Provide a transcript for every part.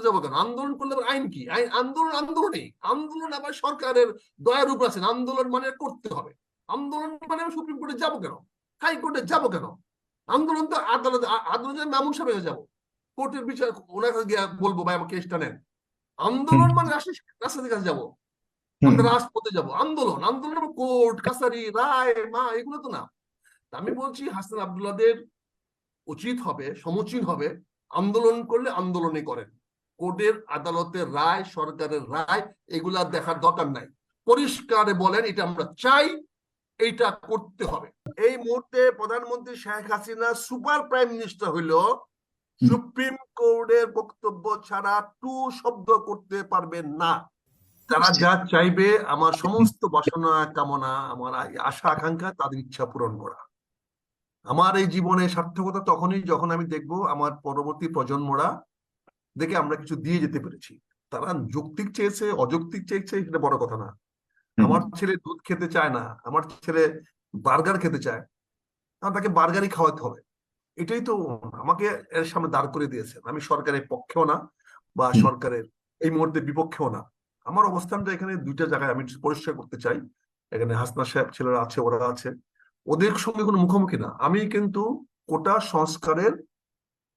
যাব কেন? আন্দোলন করলে আবার আইন কি? আইন আন্দোলন আন্দোলনই আন্দোলন আবার সরকারের দয়ার উপর আছেন আন্দোলন মানে করতে হবে। আন্দোলন মানে আমি সুপ্রিম কোর্টে যাব কেন? হাইকোর্টে যাব কেন? আন্দোলন তো আদালত আদালতে মামুন সাহেব যাব। কোর্টের বিচার ওনার কাছে গিয়ে বলব ভাই আমার কেসটা নেন। আন্দোলন মানে রাষ্ট্র রাষ্ট্রপতির কাছে যাব। আমরা রাজপথে যাব। আন্দোলন আন্দোলন কোর্ট কাছারি রায় মা এগুলো তো না। আমি বলছি হাসান আবদুল্লাদের উচিত হবে সমুচীন হবে আন্দোলন করলে আন্দোলনই করেন। কোর্টের আদালতের রায় সরকারের রায় এগুলা দেখার দরকার নাই। পরিষ্কারে বলেন এটা আমরা চাই এইটা করতে হবে। এই মুহূর্তে প্রধানমন্ত্রী Sheikh Hasina super prime minister হইল। সুপ্রিম কোর্টের বক্তব্য ছাড়া টু শব্দ করতে পারবেন না। তারা যা চাইবে আমার সমস্ত বাসনা কামনা আমার আশা আকাঙ্ক্ষা তাদের ইচ্ছা পূরণ করা। আমার এই জীবনে সার্থকতা তখনই যখন আমি দেখব আমার পরবর্তী প্রজন্মরা দেখে আমরা কিছু দিয়ে যেতে পেরেছি। তারা যৌক্তিক চেয়েছে অযৌক্তিক চেয়েছে সেটা বড় কথা না। আমার ছেলে দুধ খেতে চায় না আমার ছেলে বার্গার খেতে চায় আমার তাকে বার্গারই খাওয়াতে হবে। এটাই তো আমাকে এর সামনে দাঁড় করে দিয়েছেন। আমি সরকারের পক্ষেও না বা সরকারের এই মুহূর্তে বিপক্ষেও না। আমার অবস্থানটা এখানে দুইটা জায়গায় আমি পরিষ্কার করতে চাই। এখানে হাসনা সাহেব ছেলেরা আছে ওরা আছে। ওদের সঙ্গে কোনো মুখোমুখি না। আমি কিন্তু কোটা সংস্কারের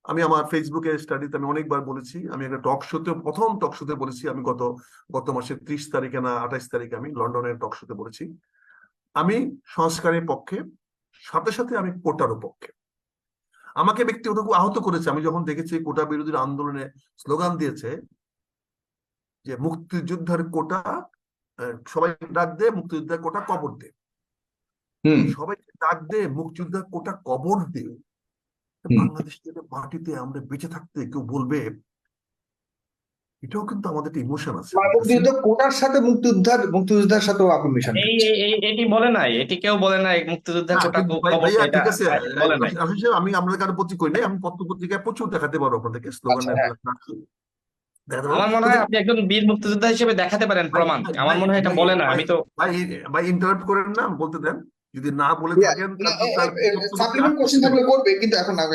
আমি আমার ফেসবুকে স্টাডিতে আমি অনেকবার বলেছি আমি একটা টক শোতে প্রথম টক শোতে বলেছি আমি গত গত মাসের ত্রিশ তারিখে না আঠাইশ তারিখে আমি লন্ডনের টক শোতে বলেছি। আমি সংস্কারের পক্ষে সাথে সাথে আমি কোটারও পক্ষে। আমাকে ব্যক্তিগত আহত করেছে। আমি যখন দেখেছি কোটা বিরোধীর আন্দোলনে স্লোগান দিয়েছে যে মুক্তিযোদ্ধার কোটা সবাই ডাক দে মুক্তিযোদ্ধার কোটা কবর দে। হুম। সবাই ডাক দে মুক্তিযোদ্ধার কোটা কবর দে। বাংলাদেশের মাটিতে আমরা বেঁচে থাকতে কেউ বলবে এটাও কিন্তু আমাদের একটা ইমোশন আছে। মুক্তিযুদ্ধ কোটার সাথে মুক্তিযোদ্ধার মুক্তিযোদ্ধার সাথেও এই এই- এই- এটি বলে নাই এটি কেউ বলে নাই মুক্তিযোদ্ধার না, কোটা ঠিক আছে আমি আপনাদের কারও প্রতি করি নাই আমি পত্র পত্রিকায় প্রচুর দেখাতে পারব আপনাদেরকে স্লোগান আচ্ছা, আমার মনে হয় আপনি একজন বীর মুক্তিযোদ্ধা হিসেবে দেখাতে পারেন প্রমাণ। আমার মনে হয় এটা বলে না আমি তো ভাই ভাই ইন্টারাপ্ট করেন না বলতে দেন। যদি না বলে থাকেন সাপ্লিমেন্ট কোশ্চেন থাকলে করবে কিন্তু এখন না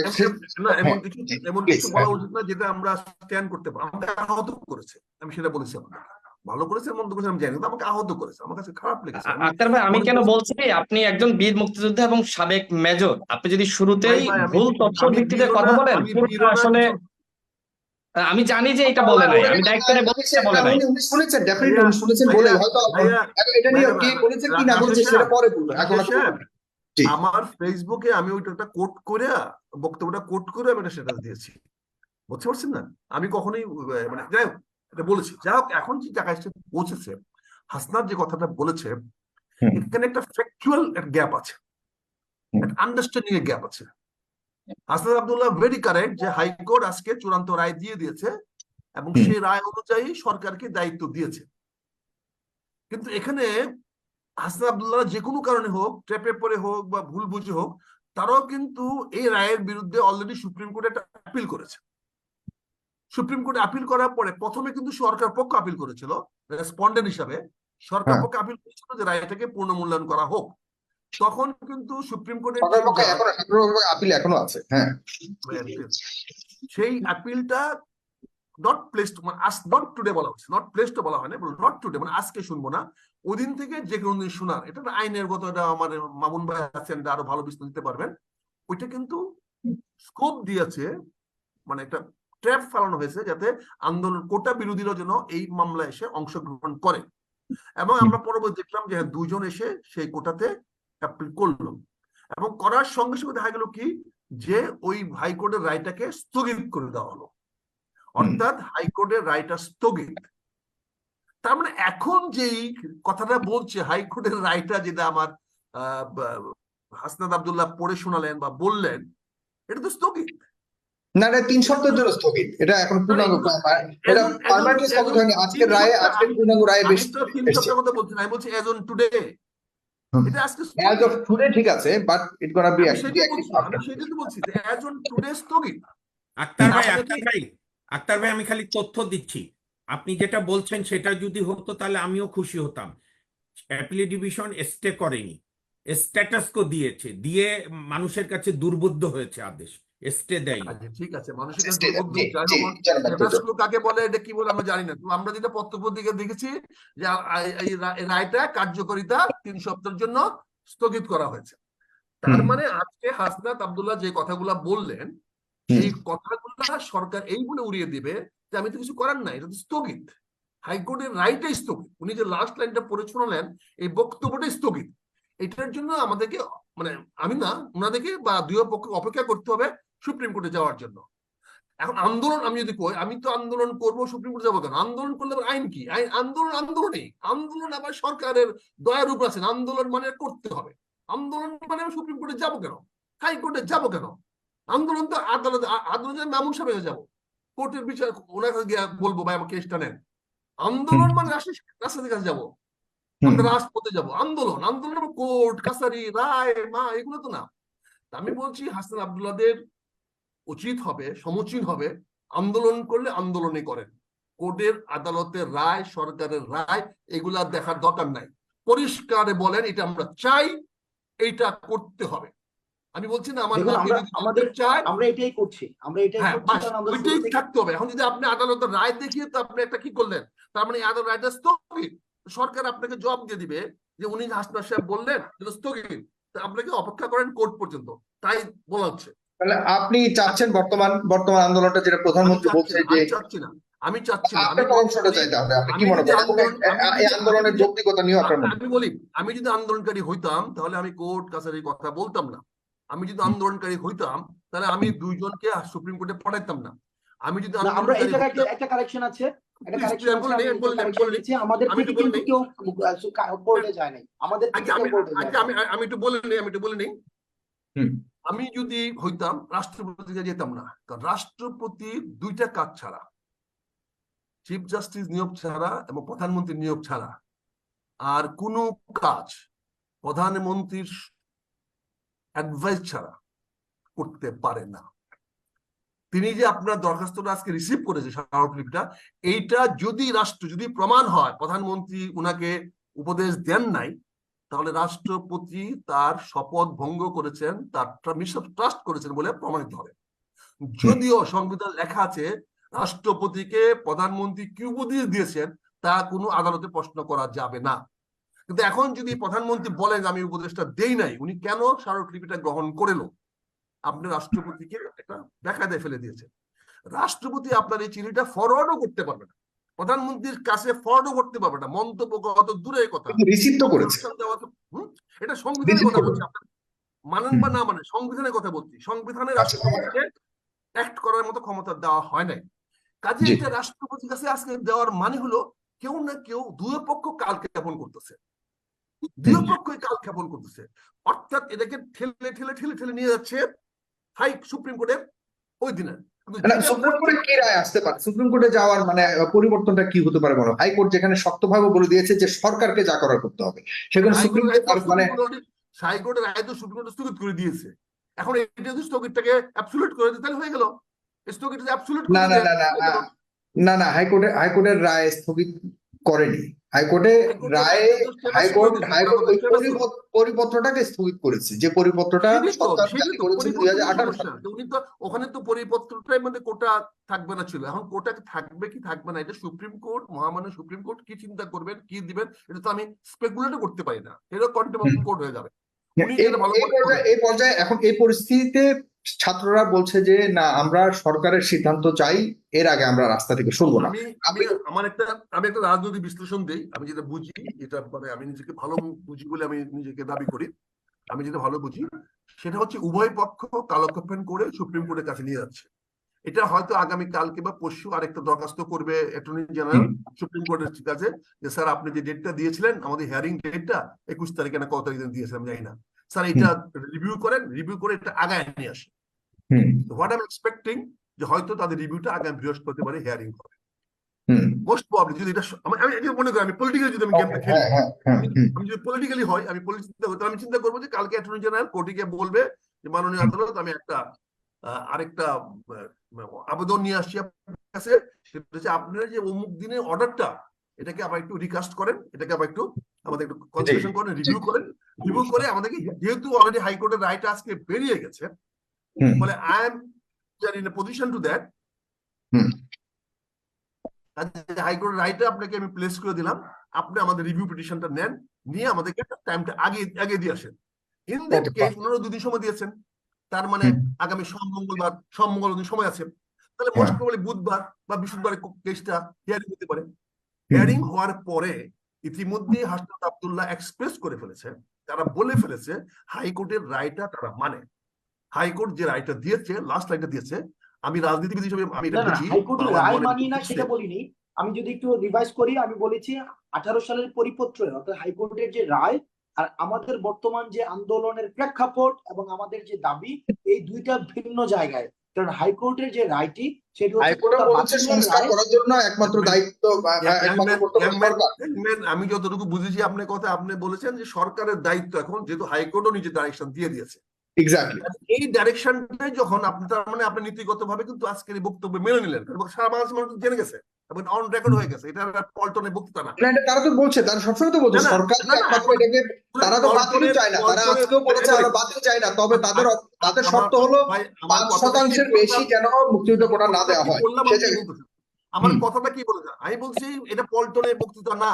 না এমন কিছু এমন কিছু বলা হ্যাঁ। উচিত না যেটা আমরা স্ট্যান্ড করতে পারি। আমাকে আহত করেছে আমি সেটা বলেছি আপনাকে। ভালো করেছে মন্দ করেছে আমি জানি কিন্তু আমাকে আহত করেছে আমার কাছে খারাপ লেগেছে। আক্তার ভাই আমি কেন বলছি আপনি একজন বীর মুক্তিযোদ্ধা এবং সাবেক মেজর। আপনি যদি শুরুতেই ভুল তথ্য ভিত্তিতে কথা বলেন আসলে আমি জানি যে এটা বলে নাই। আমি দায়িত্ব নিয়ে বলছি এটা বলে নাই। উনি শুনেছেন ডেফিনেটলি উনি শুনেছেন বলে হয়তো এখন এটা নিয়ে কে বলেছে কি না বলেছে সেটা পরে বলব এখন। আমার ফেসবুকে আমি ওইটা একটা কোট করে বক্তব্যটা কোট করে আমি এটা স্ট্যাটাস দিয়েছি। বুঝতে পারছেন না? আমি কখনোই মানে যাই হোক এটা বলেছি। যাই হোক এখন যে জায়গায় এসে পৌঁছেছে হাসনার যে কথাটা বলেছে। এখানে একটা ফ্যাকচুয়াল গ্যাপ আছে। আন্ডারস্ট্যান্ডিং এর গ্যাপ আছে। হাসনাত আব্দুল্লাহ ভেরি কারেক্ট যে হাইকোর্ট আজকে চূড়ান্ত রায় দিয়ে দিয়েছে এবং সেই রায় অনুযায়ী সরকারকে দায়িত্ব দিয়েছে। কিন্তু এখানে হাসান আব্দুল্লাহ যে কোনো কারণে হোক ট্র্যাপে পড়ে হোক বা ভুল বুঝে হোক তারাও কিন্তু এই রায়ের বিরুদ্ধে অলরেডি সুপ্রিম কোর্টে একটা আপিল করেছে। সুপ্রিম কোর্টে আপিল করার পরে প্রথমে কিন্তু সরকার পক্ষ আপিল করেছিল রেসপন্ডেন্ট হিসাবে। সরকার হ্যাঁ। পক্ষ আপিল করেছিল যে রায়টাকে পূর্ণ মূল্যায়ন করা হোক। তখন কিন্তু সুপ্রিম কোর্টের আপিল এখনও আছে হ্যাঁ। সেই আপিলটা নট প্লেসড মানে আজ নট টুডে বলা হচ্ছে নট প্লেসড বলা হয় না নট টুডে মানে আজকে শুনব না। ওদিন থেকে যে কোনো দিন শোনার এটা আইনের গত এটা আমার মামুন ভাই আছেন আরও ভালো বিস্তারিত দিতে পারবেন। ওইটা কিন্তু স্কোপ দিয়েছে মানে একটা ট্র্যাপ ফেলানো হয়েছে যাতে আন্দোলন কোটা বিরোধীরা যেন এই মামলায় এসে অংশগ্রহণ করে। এবং আমরা পরবর্তী দেখলাম যে হ্যাঁ, দুইজন এসে সেই কোটাতে অ্যাপিল করল। এবং করার সঙ্গে সঙ্গে দেখা গেল কি? যে ওই হাইকোর্টের রায়টাকে স্থগিত করে দেওয়া হলো। অর্থাৎ হাইকোর্টের রায়টা স্থগিত। তার মানে এখন যেই কথাটা বলছে হাইকোর্টের রায়টা যেটা আমার হাসনাত আব্দুল্লাহ পড়ে শোনালেন বা বললেন এটা তো স্থগিত। না এটা তিন সপ্তাহের জন্য স্থগিত। এটা এখন পূর্ণাঙ্গ এটা পার্মানেন্টলি স্থগিত হয়নি। আজকের রায়ে আজকের পূর্ণাঙ্গ রায়ে বেশ তিন সপ্তাহের কথা বলছি না আমি বলছি এজ অন টুডে। এটা আজকে অ্যাজ অফ টুডে ঠিক আছে বাট ইট গোনা বি সেটাই তো বলছি যে অ্যাজ অন টুডে স্থগিত। আক্তার ভাই আক্তার ভাই আক্তার ভাই আমি খালি তথ্য দিচ্ছি। আপনি যেটা বলছেন সেটা যদি হতো তাহলে আমিও খুশি হতাম। অ্যাপিলি ডিভিশন স্টে করেনি। স্ট্যাটাস কো দিয়েছে দিয়ে মানুষের কাছে দুর্বোধ্য হয়েছে আদেশ। স্টে আচ্ছা ঠিক আছে মানুষের জি, কাছে জি, যাই জি, হোক, জনাব আব্দুল জব্বার। স্টেটাসগুলো কাকে বলে এটা কি বলে আমরা জানি না আমরা যেটা পত্রপত্রিকা দেখেছি যে আ- আ- এই রা- এই রায়টা কার্যকারিতা তিন সপ্তাহের জন্য স্থগিত করা হয়েছে। তার মানে আজকে হাসনাত আব্দুল্লাহ যে কথাগুলা বললেন। এই কথাগুলা সরকার এই বলে উড়িয়ে দিবে যে আমি তো কিছু করার নাই এটা তো স্থগিত। হাইকোর্টের রায়টাই স্থগিত। উনি যে লাস্ট লাইনটা পড়ে শোনালেন এই বক্তব্যটা স্থগিত। এটার জন্য আমাদেরকে মানে আমি না ওনাদেরকে বা দুই পক্ষে অপেক্ষা করতে হবে সুপ্রিম কোর্টে যাওয়ার জন্য। এখন আন্দোলন আমি যদি কই আমি তো আন্দোলন করব সুপ্রিম কোর্টে যাব কেন? আন্দোলন করলে আইন কি? আইন আন্দোলন আন্দোলনই আন্দোলন আবার সরকারের দয়ার উপর আছেন আন্দোলন মানে করতে হবে। আন্দোলন মানে আমি সুপ্রিম কোর্টে যাব কেন? হাইকোর্টে যাব কেন? আন্দোলন তো আদালত আদালতে মামুন সাহেব যাব। কোর্টের বিচার ওনার কাছে গিয়ে বলব ভাই আমার কেসটা নেন। আন্দোলন মানে রাষ্ট্র রাষ্ট্রপতির কাছে যাব। আমরা রাজপথে যাব। আন্দোলন আন্দোলন কোর্ট কাছারি রায় মা এগুলো তো না। আমি বলছি হাসান আব্দুল্লাদের উচিত হবে সমুচীন হবে আন্দোলন করলে আন্দোলনই করেন। কোর্টের আদালতের রায় সরকারের রায় এগুলা দেখার দরকার নাই। পরিষ্কারে বলেন এটা আমরা চাই এইটা করতে হবে। আমি বলছি না আমার আমাদের- চাই আমরা এটাই করছি। আমরা এটাই হ্যাঁ ওইটাই থাকতে হবে। এখন যদি আপনি আদালতের রায় দেখিয়ে তো আপনি একটা কি করলেন? তার মানে আদালত রায়টা স্থগিত। সরকার আপনাকে জবাব দিয়ে দিবে যে উনি হাসনা সাহেব বললেন স্থগিত। আপনাকে অপেক্ষা করেন কোর্ট পর্যন্ত। তাই বলা হচ্ছে। তাহলে আপনি চাচ্ছেন বর্তমান বর্তমান আন্দোলনটা যেটা প্রধানমন্ত্রী চাচ্ছি বলছে যে আমি চাচ্ছি না আমি চাচ্ছি না। আমি আপনার চাই তাহলে আপনি কি মনে করেন? এই আন্দোলনের যৌক্তিকতা নিয়ে আপনার আমি বলি আমি যদি আন্দোলনকারী হইতাম তাহলে আমি কোর্ট কাছারির কথা বলতাম না। আমি যদি আন্দোলনকারী হইতাম তাহলে আমি দুইজনকে সুপ্রিম কোর্টে পাঠাইতাম না। আমি যদি আমরা এই জায়গায় একটা কারেকশন আছে একটা কারেকশন আমি আছে বলে আমি নিই, আমি বলে নিই, আমি correction বলে নিই। দিচ্ছি। আমাদের থেকে কিন্তু কেউ কোর্টে যায় নাই আমাদের থেকে কেউ আমি কোর্টে যায় আমি আমি একটু বলে নিই আমি একটু বলে নিই আমি যদি হইতাম রাষ্ট্রপতিকে যেতাম না কারণ রাষ্ট্রপতি দুইটা কাজ ছাড়া চিফ জাস্টিস নিয়োগ ছাড়া এবং প্রধানমন্ত্রী নিয়োগ ছাড়া আর কোনো কাজ প্রধানমন্ত্রীর অ্যাডভাইস ছাড়া করতে পারে না তিনি যে আপনার দরখাস্তটা আজকে রিসিভ করেছে স্মারকলিপিটা, এইটা যদি রাষ্ট্র, যদি প্রমাণ হয়, প্রধানমন্ত্রী উনাকে উপদেশ দেন নাই, তাহলে রাষ্ট্রপতি তার শপথ ভঙ্গ করেছেন, তার ট্রাস্ট করেছেন বলে প্রমাণিত হবে। যদিও সংবিধান লেখা আছে, রাষ্ট্রপতিকে প্রধানমন্ত্রী কি উপদেশ দিয়েছেন, তা কোনো আদালতে প্রশ্ন করা যাবে না। কিন্তু এখন যদি প্রধানমন্ত্রী বলেন আমি উপদেশটা দেই নাই, উনি কেন স্মারকলিপিটা গ্রহণ করেলো আপনি রাষ্ট্রপতিকে একটা দেখায় ফেলে দিয়েছেন রাষ্ট্রপতি আপনার এই চিঠিটা ফরওয়ার্ডও করতে পারবে না। প্রধানমন্ত্রীর কাছে ফরওয়ার্ডও করতে পারবে না। মন্তব্য কত দূরের কথা। রিসিভ তো করেছে? এটা সংবিধানের কথা বলছি মানেন বা না মানে সংবিধানের কথা বলছি। সংবিধানে আচ্ছা। রাষ্ট্রপতিকে অ্যাক্ট করার মতো ক্ষমতা দেওয়া হয় নাই। কাজে এটা রাষ্ট্রপতির কাছে আজকে দেওয়ার মানে হলো কেউ না কেউ দুই পক্ষ কাল জ্ঞাপন করতেছে। দুই পক্ষই কাল জ্ঞাপন করতেছে। অর্থাৎ এটাকে ঠেলে ঠেলে ঠেলে ঠেলে নিয়ে যাচ্ছে হাই সুপ্রিম কোর্টের ওই দিনে কিন্তু না যেটা সুপ্রিম কোর্টে কি রায় আসতে পারে? সুপ্রিম কোর্টে যাওয়ার মানে পরিবর্তনটা কি হতে পারে হাইকোর্ট যেখানে শক্তভাবে বলে দিয়েছে যে সরকারকে যা করার করতে হবে সেখানে সুপ্রিম কোর্ট মানে সুপ্রিম কোর্ট- হাইকোর্টের রায় তো সুপ্রিম কোর্ট স্থগিত করে দিয়েছে। এখন এটা যদি স্থগিতটাকে করে দিতে তাহলে হয়ে গেল। স্থগিত না না না না না না হাইকোর্টে হাইকোর্টের রায় স্থগিত করেনি। হাইকোর্টে রায় হাইকোর্ট হাইকোর্ট ওই পরিপত্রটাকে স্থগিত করেছে যে পরিপত্রটা উনি তো ওখানে তো পরিপত্রটার মধ্যে কোটা থাকবে না ছিল। এখন কোটা থাকবে কি থাকবে না এটা সুপ্রিম কোর্ট মহামান্য সুপ্রিম কোর্ট কি চিন্তা করবেন কি দিবেন এটা তো আমি স্পেকুলেটও করতে পারি না। এটা কন্টেম্প কোর্ট হয়ে যাবে। এই পর্যায়ে এখন এই পরিস্থিতিতে ছাত্ররা বলছে যে না আমরা সরকারের সিদ্ধান্ত চাই এর আগে আমরা রাস্তা থেকে সরবো না। আমি আমি আমার একটা আমি একটা রাজনৈতিক বিশ্লেষণ দেই। আমি যেটা বুঝি এটা মানে আমি নিজেকে ভালো বুঝি বলে আমি নিজেকে দাবি করি। আমি যেটা ভালো বুঝি সেটা হচ্ছে উভয় পক্ষ কালক্ষেপণ করে সুপ্রিম কোর্টের কাছে নিয়ে যাচ্ছে। এটা হয়তো আগামী কালকে বা পরশু আরেকটা দরখাস্ত করবে অ্যাটর্নি জেনারেল সুপ্রিম কোর্টের কাছে যে স্যার আপনি যে ডেটটা দিয়েছিলেন আমাদের হিয়ারিং ডেটটা একুশ তারিখে না কত তারিখে দিয়েছিলাম জানি না। স্যার এটা রিভিউ করেন রিভিউ করে এটা আগায় নিয়ে আসে হোয়াট আই এক্সপেক্টিং যে হয়তো তাদের রিভিউটা আগামী বৃহস্পতিবারে হিয়ারিং করে মোস্ট প্রবলি যদি এটা আমি এটা মনে করি আমি পলিটিক্যালি যদি আমি গেমটা খেলি হ্যাঁ হ্যাঁ হ্যাঁ হুম। আমি যদি পলিটিক্যালি হয় আমি চিন্তা তাহলে আমি চিন্তা করব যে কালকে অ্যাটর্নি জেনারেল কোর্টে গিয়ে বলবে যে মাননীয় আদালত আমি একটা আরেকটা আবেদন নিয়ে আসছি আপনার কাছে। সেটা হচ্ছে আপনার যে অমুক দিনের অর্ডারটা এটাকে আবার একটু রিকাস্ট করেন এটাকে আবার একটু আমাদের একটু কনসিডারেশন করেন রিভিউ করেন রিভিউ করে আমাদেরকে যেহেতু অলরেডি হাইকোর্টের রায়টা আজকে বেরিয়ে গেছে। ফলে I am in a position to that হাইকোর্টের রাইটে আপনাকে আমি প্লেস করে দিলাম আপনি আমাদের রিভিউ পিটিশনটা নেন নিয়ে আমাদেরকে টাইমটা আগে আগে দিয়ে আসেন। ইন দ্যাট কেস ওনারা দুদিন সময় দিয়েছেন তার মানে আগামী সোম মঙ্গলবার সোম মঙ্গল দিন সময় আছে। তাহলে হ্যাঁ। মোস্ট প্রবাবলি বুধবার বা বৃহস্পতিবার কেসটা হিয়ারিং হতে পারে। হিয়ারিং হওয়ার পরে ইতিমধ্যে হাসনাত আবদুল্লাহ এক্সপ্রেস করে ফেলেছে। তারা বলে ফেলেছে হাইকোর্টের রায়টা তারা মানে। হাইকোর্ট যে রায়টা দিয়েছে লাস্ট রায়টা দিয়েছে আমি রাজনীতিবিদ হিসেবে আমি এটা বুঝি হাইকোর্টের রায় মানি না সেটা বলিনি। আমি যদি একটু রিভাইজ করি আমি বলেছি আঠারো সালের পরিপত্র অর্থাৎ হাইকোর্টের যে রায় আর আমাদের বর্তমান যে আন্দোলনের প্রেক্ষাপট এবং আমাদের যে দাবি এই দুইটা ভিন্ন জায়গায়। কারণ হাইকোর্টের যে রায়টি সেটি আমি যতটুকু বুঝেছি আপনার কথা আপনি বলেছেন যে সরকারের দায়িত্ব এখন যেহেতু হাইকোর্টও নিজের ডাইরেকশন দিয়ে দিয়েছে। এক্স্যাক্টলি এই ডাইরেকশনটাই যখন আপনি তার মানে আপনি নীতিগত ভাবে কিন্তু আজকের এই বক্তব্য মেনে নিলেন। এবং সারা বাংলাদেশ মানুষ জেনে গেছে। এবং অন রেকর্ড হয়ে গেছে। এটা বক্তৃতা না। এটা তারা তো বলছে তারা সবসময় তো বলছে সরকার এটাকে তারা তো চায় না তারা আজকেও বলেছে আমরা বাতিল চাই না তবে তাদের তাদের শর্ত হলো পাঁচ কথাটা শতাংশের কি বেশি যেন মুক্তিযুদ্ধ কোটা না দেওয়া হয়। আমার কথাটা কি বলেছেন আমি বলছি এটা পল্টনের বক্তৃতা না।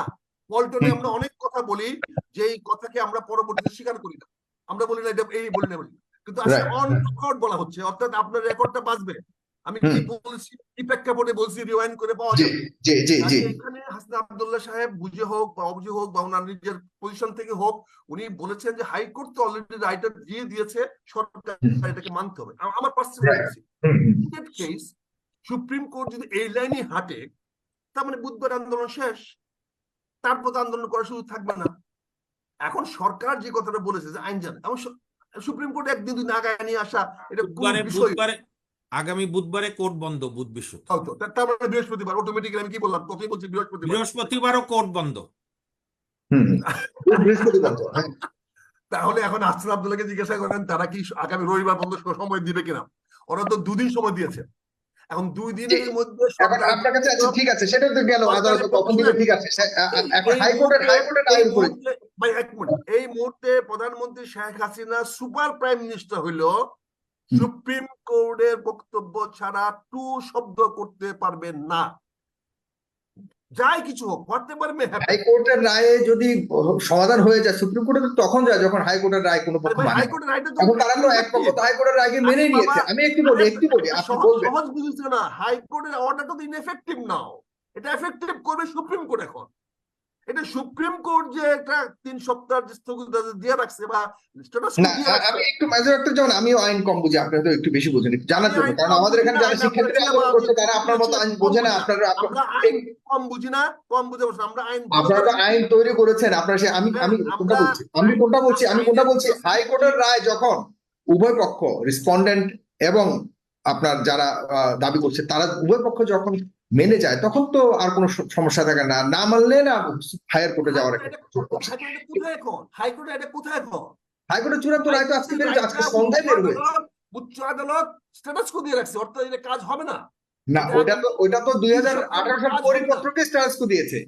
পল্টনে আমরা অনেক কথা বলি যে এই কথাকে আমরা পরবর্তীতে স্বীকার করি না। আমরা বলি না এটা এই বলি না বলি কিন্তু অন রেকর্ড বলা হচ্ছে অর্থাৎ আপনার রেকর্ডটা বাঁচবে। আমি কি বলছি কি প্রেক্ষাপটে বলছি রিওয়াইন্ড করে পাওয়া জি যাবে। জি জি জি। এখানে হাসনা আব্দুল্লাহ সাহেব বুঝে হোক বা অবুঝে হোক বা ওনার নিজের পজিশন থেকে হোক উনি বলেছেন যে হাইকোর্ট তো অলরেডি রাইটার দিয়ে দিয়েছে সরকার এটাকে মানতে হবে। আমার personal Right. Hmm, hmm. Case supreme court যদি এই লাইনে হাঁটে তার মানে বুধবার আন্দোলন শেষ। তারপর তো আন্দোলন করার সুযোগ থাকবে না। এখন সরকার যে কথাটা বলেছে যে আইন জানে এবং সুপ্রিম কোর্ট একদিন দুদিন আগায় নিয়ে আসা এটা বিষয়। আগামী বুধবারে কোর্ট বন্ধ বুধ বৃহস্পতি হয়তো তা- তার মানে বৃহস্পতিবার অটোমেটিক্যালি আমি কি বললাম তোকেই বলছি বৃহস্পতিবার বৃহস্পতিবারও কোর্ট বন্ধ। বৃহস্পতিবার হ্যাঁ। তাহলে এখন হাসান আব্দুল্লাহকে জিজ্ঞাসা করেন তারা কি আগামী রবিবার পর্যন্ত সময় দিবে কিনা ওরা তো দুদিন সময় দিয়েছে এখন দুই দিনের মধ্যে আপনার কাছে আছে ঠিক আছে সেটা তো গেল আদালত কখন দিবে ঠিক আছে এখন এই হাইকোর্টের মুহূর্তে- হাইকোর্টের এই আইন করে ভাই, এক মিনিট। এই মুহূর্তে প্রধানমন্ত্রী Sheikh Hasina super prime minister হইল। সুপ্রিম কোর্টের বক্তব্য ছাড়া টু শব্দ করতে পারবেন না। যাই কিছু হোক করতে পারবে হাইকোর্টের রায়ে যদি সমাধান হয়ে যায় সুপ্রিম কোর্টে তখন যায় যখন হাইকোর্টের রায় কোনো পক্ষ মানে। হাইকোর্টের রায়টা এখন তারা তো এক পক্ষ হাইকোর্টের রায়কে মেনে নিয়েছে। আমি একটু বলি একটু বলি আপনি বলবেন। সহজ বুঝেছে না হাইকোর্টের অর্ডারটা তো ইনএফেক্টিভ নাও এটা এফেক্টিভ করবে সুপ্রিম কোর্ট এখন। এটা সুপ্রিম কোর্ট যে একটা তিন সপ্তাহ যে স্থগিতাদেশ দিয়ে রাখছে বা আমি একটু মেজর একটা যেমন আমিও আইন কম বুঝি আপনারা তো একটু বেশি বুঝেন জানার জন্য কারণ আমাদের এখানে যারা আমরা আন্দোলন করছে তারা আপনার মতো আইন বোঝে না আপনারা কম বুঝি না কম বুঝে বসে আমরা আইন আপনারা তো আইন তৈরি করেছেন আপনারা সে আমি আমি কোনটা বলছি? আমি কোনটা বলছি? আমি কোনটা বলছি? হাইকোর্টের রায় যখন উভয় পক্ষ রেসপন্ডেন্ট এবং আপনার যারা দাবি করছে তারা উভয় পক্ষ যখন মেনে যায় তখন তো আর কোনো সমস্যা থাকে না। না মানলে না হায়ার কোর্টে যাওয়ার একটা হাইকোর্টে এটা কোথায় হাইকোর্টের চূড়ান্ত রায় তো আজকে বের হয়েছে, আজকে সন্ধ্যায় বের হয়েছে। উচ্চ আদালত স্ট্যাটাস কো দিয়ে রাখছে অর্থাৎ এটা কাজ হবে না। না ওটা তো ওইটা তো দুই হাজার আঠারো সাল। পরিপত্রকে স্ট্যাটাস কো দিয়েছে।